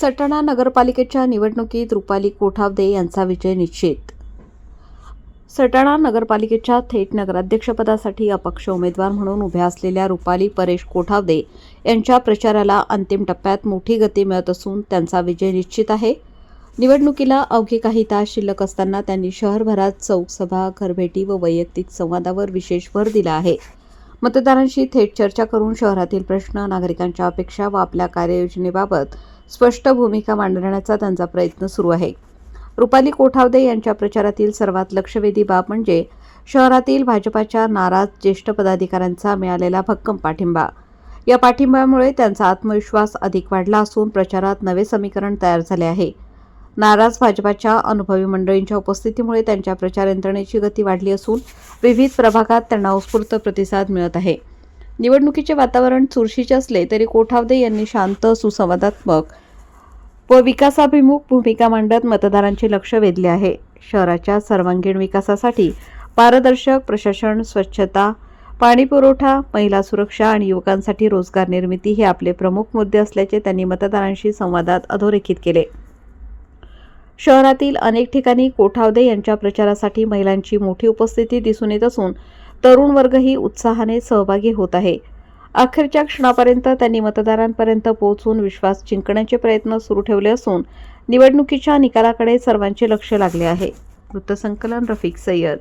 सटाणा नगरपालिकेच्या निवडणुकीत रुपाली कोठावदे यांचा विजय निश्चित. सटाणा नगरपालिकेच्या थेट नगराध्यक्षपदासाठी अपक्ष उमेदवार म्हणून उभ्या असलेल्या रुपाली परेश कोठावदे यांच्या प्रचाराला अंतिम टप्प्यात मोठी गती मिळत असून त्यांचा विजय निश्चित आहे. निवडणुकीला अवघे काही तास शिल्लक असताना त्यांनी शहरभरात चौकसभा घरभेटी व वैयक्तिक संवादावर विशेष भर दिला आहे. मतदारांशी थेट चर्चा करून शहरातील प्रश्न नागरिकांच्या अपेक्षा व आपल्या कार्ययोजनेबाबत स्पष्ट भूमिका मांडण्याचा त्यांचा प्रयत्न सुरू आहे. रुपाली कोठावदे यांच्या प्रचारातील सर्वात लक्षवेधी बाब म्हणजे शहरातील भाजपाच्या नाराज ज्येष्ठ पदाधिकाऱ्यांचा मिळालेला भक्कम पाठिंबा. या पाठिंब्यामुळे त्यांचा आत्मविश्वास अधिक वाढला असून प्रचारात नवे समीकरण तयार झाले आहे. नाराज भाजपाच्या अनुभवी मंडळींच्या उपस्थितीमुळे त्यांच्या प्रचार यंत्रणेची गती वाढली असून विविध प्रभागात त्यांना उत्स्फूर्त प्रतिसाद मिळत आहे. निवडणुकीचे वातावरण चुरशीचे असले तरी कोठावदे यांनी शांत सुसंवादात्मक व विकासाभिमुख भूमिका मांडत मतदारांचे लक्ष वेधले आहे. शहराच्या सर्वांगीण विकासासाठी पारदर्शक प्रशासन स्वच्छता पाणी पुरवठा महिला सुरक्षा आणि युवकांसाठी रोजगार निर्मिती हे आपले प्रमुख मुद्दे असल्याचे त्यांनी मतदारांशी संवादात अधोरेखित केले. शहरातील अनेक ठिकाणी कोठावदे यांच्या प्रचारासाठी महिलांची मोठी उपस्थिती दिसून येत असून तरुण वर्गही उत्साहाने सहभागी होत आहे. अखेरच्या क्षणापर्यंत त्यांनी मतदारांपर्यंत पोहोचून विश्वास जिंकण्याचे प्रयत्न सुरू ठेवले असून निवडणुकीच्या निकालाकडे सर्वांचे लक्ष लागले आहे. वृत्तसंकलन रफिक सय्यद